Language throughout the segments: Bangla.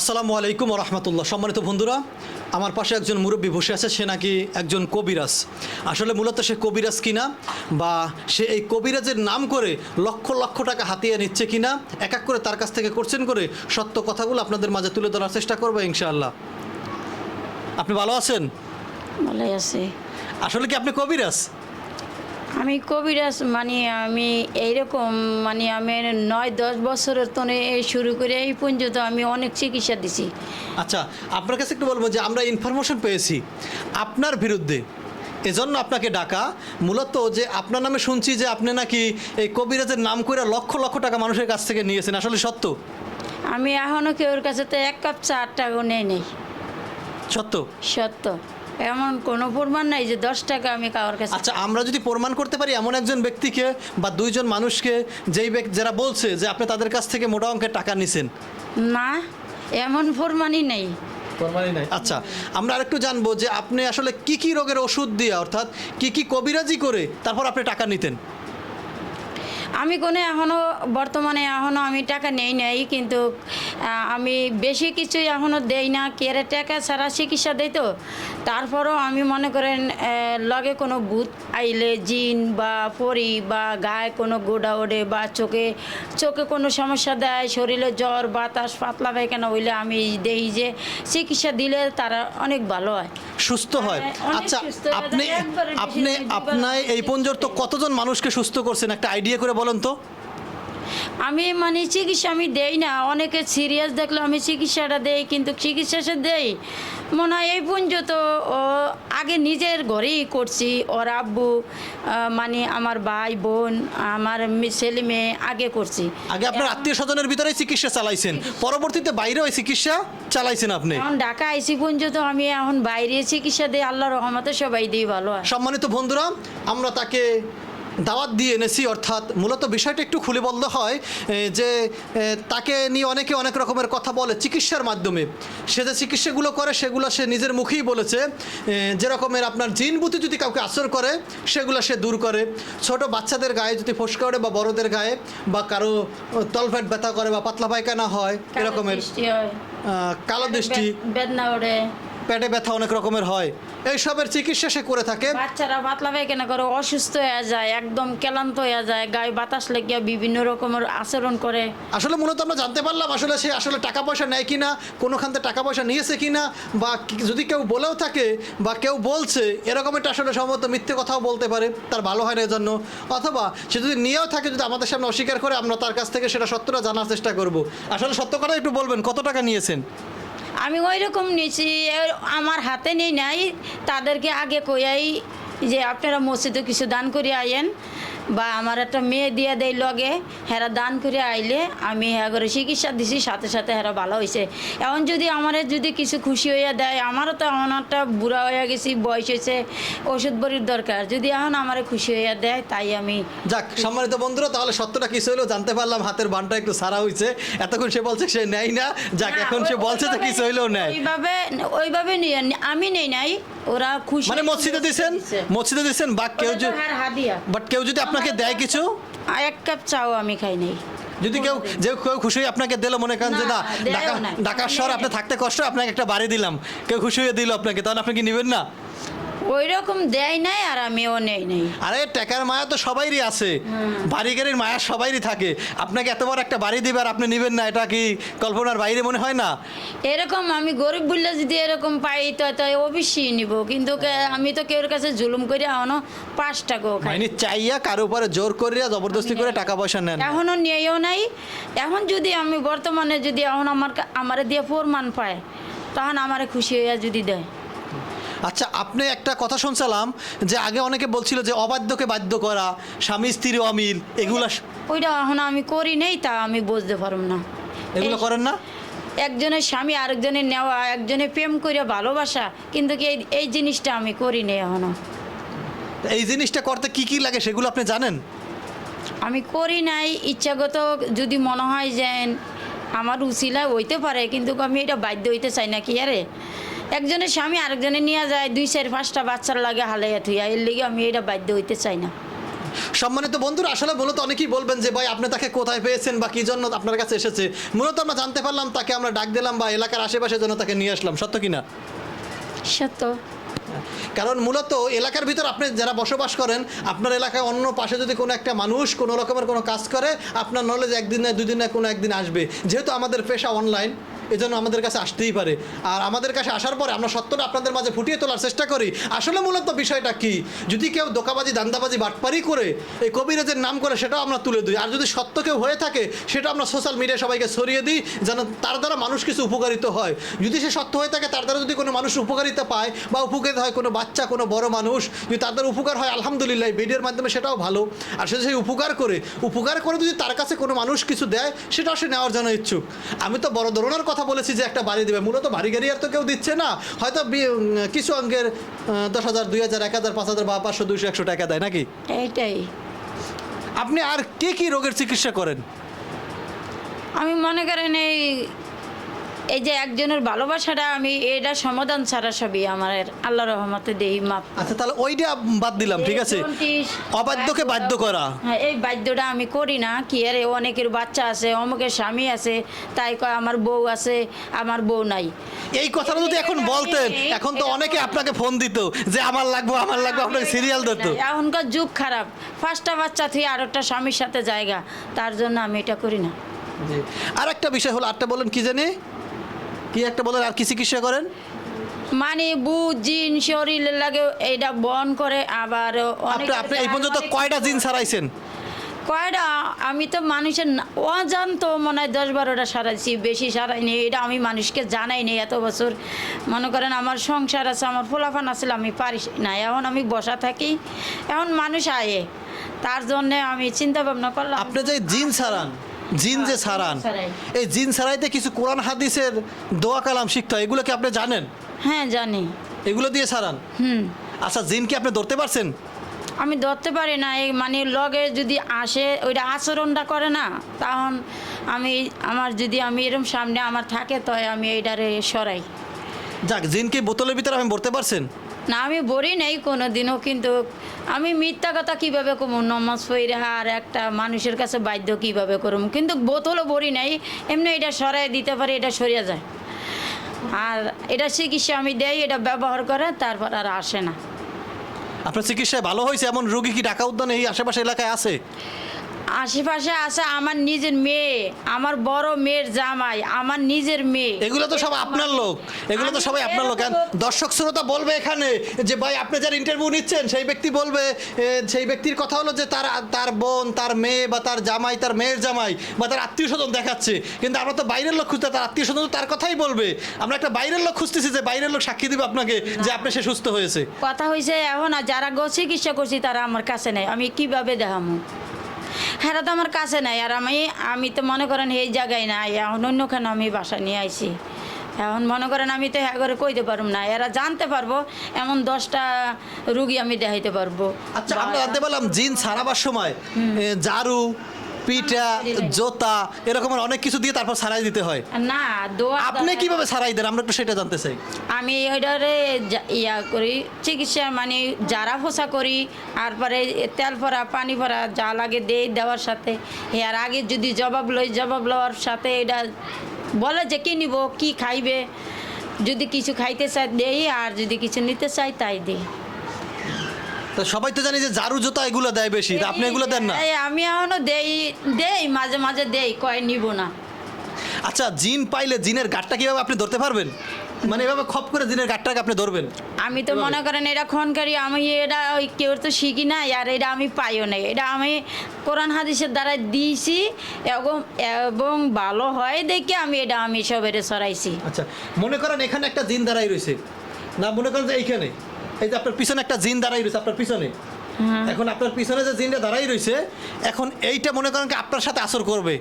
আসসালামু আলাইকুম রহমতুল্লাহ সম্মানিত বন্ধুরা আমার পাশে একজন মুরব্বী বসে আছে সে নাকি একজন কবিরাজ। আসলে মূলত সে কবিরাজ কিনা বা সে এই কবিরাজের নাম করে লক্ষ লক্ষ টাকা হাতিয়ে নিচ্ছে কিনা এক এক করে তার কাছ থেকে করছেন করে সত্য কথাগুলো আপনাদের মাঝে তুলে ধরার চেষ্টা করব ইনশাআল্লাহ। আপনি ভালো আছেন? ভালোই আছে। আসলে কি আপনি কবিরাজ? আমি কবিরাজ মানে আমি এইরকম মানে আমি নয় দশ বছরের তনে শুরু করে এই পর্যন্ত আমি অনেক চিকিৎসা দিছি। আচ্ছা আপনার কাছে একটু বলব যে আমরা ইনফরমেশন পেয়েছি। আপনার বিরুদ্ধে এজন্য আপনাকে ডাকা। মূলত যে আপনার নামে শুনছি যে আপনি নাকি এই কবিরাজের নাম করে লক্ষ লক্ষ টাকা মানুষের কাছ থেকে নিয়েছেন আসলে সত্য? আমি এখনও কেউর কাছে তো এক কাপ চা টাকাও নেই নেই। সত্য? সত্য। এমন কোনো প্রমাণ নাই যে দশ টাকা আমি কারোর কাছে আচ্ছা আমরা যদি প্রমাণ করতে পারি এমন একজন ব্যক্তিকে বা দুইজন মানুষকে যেই ব্যক্তি যারা বলছে যে আপনি তাদের কাছ থেকে মোটা অঙ্কের টাকা নিছেন। না এমন প্রমাণই নেই। আচ্ছা আমরা আরেকটু জানব যে আপনি আসলে কি কি রোগের ওষুধ দিয়ে অর্থাৎ কি কি কবিরাজি করে তারপর আপনি টাকা নিতেন? আমি কোনো এখনও বর্তমানে এখনও আমি টাকা নেই নাই কিন্তু আমি বেশি কিছু এখনও দেই না কেড়ে টাকা ছাড়া চিকিৎসা দেই তো। তারপরও আমি মনে করেন লগে কোনো ভূত আইলে জিন বা পরি বা গায়ে কোনো গোডা ওঠে বা চোখে চোখে কোনো সমস্যা দেয় শরীরে জ্বর বাতাস পাতলা পায়খানা হইলে আমি দেই যে চিকিৎসা দিলে তারা অনেক ভালো হয়। সুস্থ হয়। আচ্ছা আপনি আপনি আপনার এই পর্যন্ত কতজন মানুষকে সুস্থ করছেন? একটা আইডিয়া করে বলেন তো। আমি মানে চিকিৎসা আমি দেই না। অনেকে সিরিয়াস দেখলে আমি চিকিৎসাটা দেই কিন্তু চিকিৎসা সে দেই। মনে হয় এই পর্যন্ত ও আগে নিজের ঘরেই করছি। ওর আব্বু মানে আমার ভাই বোন আমার ছেলে মেয়ে আগে করছি। আগে আপনার আত্মীয় স্বজনের ভিতরে চিকিৎসা চালাইছেন। পরবর্তীতে বাইরেও চিকিৎসা চালাইছেন আপনি? এখন ঢাকা আইসি পর্যন্ত আমি এখন বাইরে চিকিৎসা দিই আল্লাহ রহমতে সবাই দিই ভালো সম্মানিত বন্ধুরা আমরা তাকে দাওয়াত দিয়ে এনেছি অর্থাৎ মূলত বিষয়টা একটু খুলে বলতে হয় যে তাকে নিয়ে অনেকে অনেক রকমের কথা বলে চিকিৎসার মাধ্যমে। সে যে চিকিৎসাগুলো করে সেগুলো সে নিজের মুখেই বলেছে এ, যে রকমের আপনার জিনবুতি যদি কাউকে আসর করে সেগুলো সে দূর করে। ছোট বাচ্চাদের গায়ে যদি ফসকা ওঠে বা বড়দের গায়ে বা কারও তলফেট ব্যথা করে বা পাতলা পায়খানা হয় এরকমের কালো দৃষ্টি। বেদনা ওঠে পেটে ব্যথা অনেক রকমের হয়। এইসবের চিকিৎসা সে করে থাকে। বাচ্চারা পাতলা পায়খানা করে? অসুস্থ হয়ে যায় একদম ক্লান্ত হয়ে যায় গায়ে বাতাস লেগে বিভিন্ন রকমের আচরণ করে। আসলে মূলত আমরা জানতে পারলাম আসলে সে আসলে টাকা পয়সা নেয় কিনা কোনোখান থেকে টাকা পয়সা নিয়েছে কিনা বা যদি কেউ বলেও থাকে বা কেউ বলছে এরকম একটা আসলে সম্ভবত মিথ্যে কথাও বলতে পারে তার ভালো হয় না এর জন্য অথবা সে যদি নিয়েও থাকে যদি আমাদের সামনে অস্বীকার করে আমরা তার কাছ থেকে সেটা সত্যটা জানার চেষ্টা করব। আসলে সত্য কথা একটু বলবেন কত টাকা নিয়েছেন? আমি ওই রকম নিয়েছি আমার হাতে নেই নাই। তাদেরকে আগে কইয়াই যে আপনারা মসজিদে কিছু দান করে আইয়েন। বা আমার একটা মেয়ে দিয়ে দেয় লগে হেরা দান করে আইলে আমি হ্যাঁ করে চিকিৎসা দিছি সাথে সাথে হেরা ভালো হয়েছে এখন যদি আমার যদি কিছু খুশি হইয়া দেয় আমারও তো এমন একটা বুড়া হয়ে গেছি বয়স হয়েছে ওষুধ বড়ির দরকার। যদি এখন আমার খুশি হইয়া দেয় তাই আমি যাক সম্মানিত বন্ধুরা তাহলে সত্যটা কিছু হইল জানতে পারলাম হাতের বানটা একটু সারা হয়েছে এতক্ষণ সে বলছে সে নেয় না। যাক এখন সে বলছে যে কিছু হইলেও নেয়। ওইভাবে ওইভাবে নিয়ে আমি নেই নাই ওরা খুশি মানে মসজিদে দিছেন? দিছে। মসজিদে দিছেন বা কেউ যদি বাট কেউ যদি আপনাকে দেয় কিছু? এক কাপ চাও আমি খাই নাই। যদি কেউ যে কেউ খুশি হয়ে আপনাকে দিল মনে করেন যে না, ঢাকা। ঢাকার শহর আপনি থাকতে কষ্ট আপনাকে একটা বাড়ি দিলাম। কেউ খুশি হয়ে দিল আপনাকে তাহলে আপনি কি নেবেন না? ওই রকম দেয় নাই আর আমিও নেই নাই। আরে টাকার মায়া তো সবাইরই আছে। বাড়ি গাড়ির মায়া সবাইরই থাকে। আপনাকে এত বড় একটা বাড়ি দিবে আর আপনি নেবেন না এটা কি কল্পনার বাইরে মনে হয় না? এরকম আমি গরিব বললে যদি এরকম পাই তো তো অবশ্যই নিব। কিন্তু কে- আমি তো কেউর কাছে জুলুম করে এখনও পাঁচ টাকাও খাই মানে চাইয়া কারও উপরে জোর করিয়া জবরদস্তি করে টাকা পয়সা নেন। এখনও নিয়েও নাই। এখন যদি আমি বর্তমানে যদি এখন আমার কা- আমারে দিয়ে প্রমাণ পায় তখন আমারে খুশি হইয়া যদি দেয়। আচ্ছা আপনি একটা কথা শুনছিলাম যে আগে অনেকে বলছিল যে অবাধ্যকে বাধ্য করা স্বামী স্ত্রী অমিল এগুলা ওইটা এখন আমি করি নেই তা আমি বুঝতে পারব না। এগুলো করেন না? একজনের স্বামী আরেকজনের নেওয়া একজনের প্রেম করে ভালোবাসা কিন্তু কি এই এই জিনিসটা আমি করি নি এখনও। এই জিনিসটা করতে কি কি লাগে সেগুলো আপনি জানেন? আমি করি নাই ইচ্ছাগত যদি মনে হয় যে আমার উচিলা হইতে পারে কিন্তু আমি এটা বাধ্য হইতে চাই না কি আরে? একজনের স্বামী আরেকজনে নিয়ে যায় দুই চার পাঁচটা বাচ্চার লাগে হালাইয়া থুইয়া এর লিগে আমি এটা বাধ্য হইতে চাই না। সম্মানিত বন্ধুরা আসলে মূলত অনেকেই বলবেন যে ভাই আপনি তাকে কোথায় পেয়েছেন বা কি জন্য আপনার কাছে এসেছে? মূলত আমরা জানতে পারলাম তাকে আমরা ডাক দিলাম বা এলাকার আশেপাশের জন্য তাকে নিয়ে আসলাম। সত্য কিনা? সত্য। কারণ মূলত এলাকার ভিতর আপনি যারা বসবাস করেন আপনার এলাকায় অন্য পাশে যদি কোনো একটা মানুষ কোনো রকমের কোনো কাজ করে আপনার নলেজ একদিন না দুদিন না কোনো একদিন আসবে। যেহেতু আমাদের পেশা অনলাইন এজন্য আমাদের কাছে আসতেই পারে। আর আমাদের কাছে আসার পরে আমরা সত্যটা আপনাদের মাঝে ফুটিয়ে তোলার চেষ্টা করি। আসলে মূলত বিষয়টা কি? যদি কেউ দোকাবাজি দান্দাবাজি, বাটপারি করে এই কবিরাজের নাম করে, সেটাও আমরা তুলে দিই আর যদি সত্য কেউ হয়ে থাকে, সেটা আমরা সোশ্যাল মিডিয়ায় সবাইকে ছড়িয়ে দিই, যেন তার দ্বারা মানুষ কিছু উপকারিত হয়। যদি সে সত্য হয়ে থাকে, তার দ্বারা যদি কোনো মানুষ উপকারিতা পায় বা উপকৃত হয় কোনো বাচ্চা, কোনো বড় মানুষ, যদি তার দ্বারা উপকার হয়, আলহামদুলিল্লাহ ভিডিওর মাধ্যমে সেটাও ভালো। আর সে সেই উপকার করে উপকার করে যদি তার কাছে কোনো মানুষ কিছু দেয়, সেটাও সে নেওয়ার জন্য ইচ্ছুক। আমি তো বড় ধরনের কথা বলেছি যে একটা বাড়ি দেবে। মূলত বাড়ি গাড়ি আর তো কেউ দিচ্ছে না। হয়তো কিছু অঙ্কের দশ হাজার দুই হাজার এক হাজার পাঁচ হাজার বা পাঁচশো দুইশো একশো টাকা দেয় নাকি? এইটাই। আপনি আর কে কি রোগের চিকিৎসা করেন? আমি মনে করেন এই এই যে একজনের ভালোবাসাটা আমি এটা সমাধান ছাড়া সবই আমার আল্লাহ রহমতে দেই মাপ আচ্ছা তাহলে ওইটা বাদ দিলাম ঠিক আছে? অবাধ্যকে বাধ্য করা। হ্যাঁ এই বাধ্যটা আমি করি না কি আরে অনেকের বাচ্চা আছে অমুকের স্বামী আছে তাই কয় আমার বউ আছে আমার বউ নাই। এই কথাটা যদি এখন বলতেন এখন তো অনেকে আপনাকে ফোন দিত যে আমার লাগবো আমার লাগবো আপনাকে সিরিয়াল দিত এখনকার যুগ খারাপ। ফার্স্টটা বাচ্চা থেকে আর একটা স্বামীর সাথে জায়গা তার জন্য আমি এটা করি না। আর একটা বিষয় হলো আরটা বলেন কি জানি? কি একটা বলেন আর কি চিকিৎসা করেন? মানে বুধ জিন শরীরের লাগে এইটা বন করে আবার আপনি আপনি এই পর্যন্ত কয়টা জিন সারাইছেন? কয়টা? আমি তো মানুষের অজান্ত মনে হয় দশ বারোটা সারাইছি বেশি সারাইনি এটা আমি মানুষকে জানাইনি এত বছর। মনে করেন আমার সংসার আছে আমার ফোলাফান আছে আমি পারি না। এখন আমি বসা থাকি এখন মানুষ আয়ে। তার জন্যে আমি চিন্তা ভাবনা করলাম আপনি যে জিন ছাড়ান জিন যে ছাড়াই। এই জিন ছাড়াইতে কিছু কোরআন হাদিসের দোয়া কালাম শিখতে হয় এগুলো কি আপনি জানেন? হ্যাঁ জানি। এগুলো দিয়ে ছাড়ান? হুম। আচ্ছা জিন কি আপনি ধরতে পারছেন? আমি ধরতে পারি না এই মানে লগে যদি আসে ওইটা আচরণটা করে না তখন আমি আমার যদি আমি এরম সামনে আমার থাকে তো আমি এইটারে সরাই। যাক জিনকে বোতলের ভিতরে আপনি ভরতে পারছেন? না, আমি বলি নেই কোনো দিনও কিন্তু আমি মিথ্যা কথা কীভাবে কমু? নমাজ পইরে আর একটা মানুষের কাছে বাধ্য কীভাবে করুম? কিন্তু বোতলও বড়ি নাই, এমনি এটা সরাই দিতে পারি, এটা সরিয়ে যায়। আর এটা চিকিৎসা আমি দেই, এটা ব্যবহার করে, তারপর আর আসে না। আপনার চিকিৎসায় ভালো হয়েছে এমন রোগী কি ঢাকা উদ্যানে এই আশেপাশে এলাকায় আছে? আশেপাশে আছে আমার নিজের মেয়ে আমার বড় মেয়ের জামাই আমার নিজের মেয়ে। এগুলো তো সব আপনার লোক এগুলো তো সবাই আপনার লোক। দর্শক শ্রোতা বলবে এখানে যে ভাই আপনি যার ইন্টারভিউ নিচ্ছেন সেই ব্যক্তি বলবে সেই ব্যক্তির কথা হলো যে তার তার বোন তার মেয়ে বা তার জামাই তার মেয়ের জামাই বা তার আত্মীয় স্বজন দেখাচ্ছে। কিন্তু আমরা তো বাইরের লোক খুঁজতে তার আত্মীয় স্বজন তার কথাই বলবে। আমরা একটা বাইরের লোক খুঁজতেছি যে বাইরের লোক সাক্ষী দিবে আপনাকে যে আপনি সে সুস্থ হয়েছে। কথা হয়েছে এখন আর যারা গো চিকিৎসা করছি তারা আমার কাছে নেই। আমি কীভাবে দেখামু? হ্যাঁ তো আমার কাছে নাই। আর আমি আমি তো মনে করেন এই জায়গায় নাই। এখন অন্যখানে আমি বাসা নিয়ে আইছি? এখন মনে করেন আমি তো হ্যাঁ করে কইতে পারব না। এরা জানতে পারব এমন দশটা রুগী আমি দেখাইতে পারব। আচ্ছা আমরা জানতে পারলাম জিন ছাড়াবার সময় জারু পিঠা জোতা এরকম অনেক কিছু দিয়ে তারপর সারাই দিতে হয়। না দোয়া আপনি কীভাবে ছাড়াই দেন? আমরা একটু সেটা জানতে চাই। আমি ওইটারে ইয়া করি চিকিৎসা মানে জারা ফোসা করি তারপরে তেল ভরা পানি ভরা যা লাগে দেই দেওয়ার সাথে। আর আগে যদি জবাব লই জবাব লওয়ার সাথে এটা বলে যে কি নিব কি খাইবে। যদি কিছু খাইতে চাই দেই আর যদি কিছু নিতে চাই তাই দিই। তো সবাই তো জানি যে ঝাড়ু জোতা এগুলো দেয় বেশি তা আপনি এগুলো দেন না? এই আমি এখনও দেই দেই মাঝে মাঝে দেই কয় নিব না। আচ্ছা জিন পাইলে জিনের গাঠটা কীভাবে আপনি ধরতে পারবেন? মানে এভাবে খপ করে জিনের গাঠটাকে আপনি ধরবেন? আমি তো মনে করেন এটা খনকারি আমি এটা ওই কেউ তো শিখি না আর এটা আমি পাইও নাই। এটা আমি কোরআন হাদিসের দ্বারা দিয়েছি এবং এবং ভালো হয় দেখে আমি এটা আমি সবেরে সরাইছি। আচ্ছা মনে করেন এখানে একটা জিন দাঁড়াই রয়েছে। না মনে করেন যে এইখানে। এই যে আপনার পিছনে একটা জিন দাঁড়াই রয়েছে আপনার পিছনে। এখন আপনার পিছনে যে জিনটা দাঁড়াই রয়েছে এখন এইটা মনে করেন কি আপনার সাথে আসর করবে।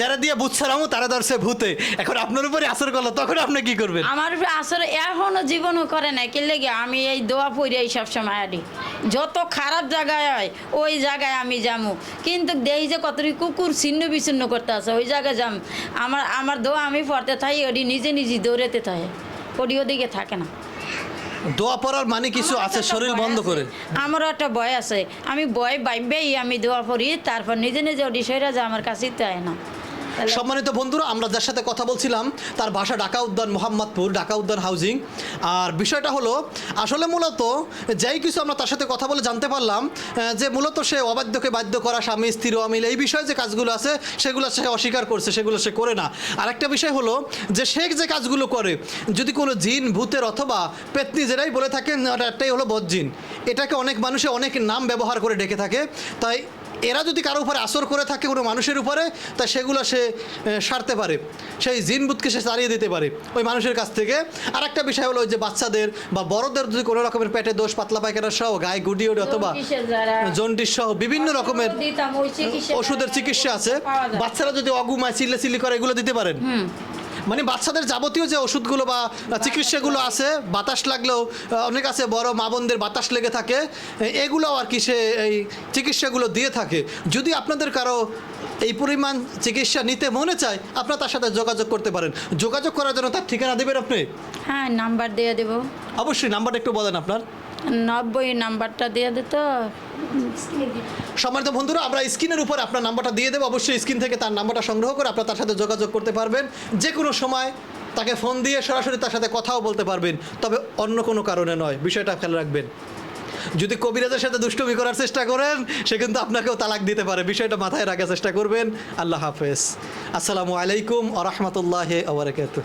যারা দিয়ে বুঝছালামও তারা ধরছে ভূতে। এখন আপনার উপরে আসর করল তখন আপনি কি করবেন? আমার আসলে এখনও জীবনও করে না কি লেগে আমি এই দোয়া পড়ে এই সব সময় আদি যত খারাপ জায়গায় হয় ওই জায়গায় আমি যামু। কিন্তু দেই যে কতটি কুকুর ছিন্ন বিচ্ছিন্ন করতে আছে ওই জায়গায় যাম। আমার আমার দোয়া আমি পড়তে থাই ওটি নিজে নিজে দৌড়েতে থাকে। ওটি ওদিকে থাকে না। দোয়া পড়ার মানে কিছু আছে? শরীর বন্ধ করে। আমারও একটা ভয় আছে। আমি ভয় বাইবেই আমি দোয়া পড়ি তারপর নিজে নিজে অডিশয়রা যে আমার কাছে তাই না। সম্মানিত বন্ধুরা, আমরা যার সাথে কথা বলছিলাম, তার বাসা ঢাকা উদ্যান মোহাম্মদপুর, ঢাকা উদ্যান হাউজিং। আর বিষয়টা হলো, আসলে মূলত যেই কিছু আমরা তার সাথে কথা বলে জানতে পারলাম যে মূলত সে অবাধ্যকে বাধ্য করা, স্বামী, স্ত্রী, অমিল, এই বিষয়ে যে কাজগুলো আছে, সেগুলো সে অস্বীকার করছে, সেগুলো সে করে না। আরেকটা বিষয় হলো, যে সে যে কাজগুলো করে, যদি কোনো জিন, ভূতের অথবা পেতনি যেটাই বলে থাকেন একটাই হলো বজ্জিন এটাকে অনেক মানুষে অনেক নাম ব্যবহার করে ডেকে থাকে। তাই এরা যদি কারও উপরে আসর করে থাকে কোনো মানুষের উপরে তা সেগুলো সে সারতে পারে। সেই জিনবুতকে সে তাড়িয়ে দিতে পারে ওই মানুষের কাছ থেকে। আর একটা বিষয় হলো ওই যে বাচ্চাদের বা বড়দের যদি কোনো রকমের পেটে দোষ পাতলা পায়খানা সহ গায়ে গুডি ওঠে অথবা জন্ডিস সহ বিভিন্ন রকমের ওষুধের চিকিৎসা আছে। বাচ্চারা যদি অগুমায় চিল্লে চিল্লি করে এগুলো দিতে পারেন। মানে বাচ্চাদের যাবতীয় যে ওষুধগুলো বা চিকিৎসাগুলো আছে বাতাস লাগলেও অনেক আছে বড় মা বোনদের বাতাস লেগে থাকে এগুলো আর কি সে এই চিকিৎসাগুলো দিয়ে থাকে। যদি আপনাদের কারও এই পরিমাণ চিকিৎসা নিতে মনে চায় আপনারা তার সাথে যোগাযোগ করতে পারেন। যোগাযোগ করার জন্য তার ঠিকানা দেবেন আপনি? হ্যাঁ নাম্বার দিয়ে দেবো। অবশ্যই নাম্বারটা একটু বলেন আপনার। নব্বই নাম্বারটা দিয়ে দিত সম্মানিত বন্ধুরা, আমরা স্ক্রিনের উপর আপনার নাম্বারটা দিয়ে দেবো। অবশ্যই স্ক্রিন থেকে তার নাম্বারটা সংগ্রহ করে আপনারা তার সাথে যোগাযোগ করতে পারবেন। যে কোনো সময় তাকে ফোন দিয়ে সরাসরি তার সাথে কথাও বলতে পারবেন, তবে অন্য কোনো কারণে নয়। বিষয়টা খেয়াল রাখবেন। যদি কবিরাজের সাথে দুষ্টুমি করার চেষ্টা করেন, সে কিন্তু আপনাকেও তালাক দিতে পারে। বিষয়টা মাথায় রাখার চেষ্টা করবেন। আল্লাহ হাফেজ। আসসালামু আলাইকুম আ রহমতুল্লাহ আবরকাত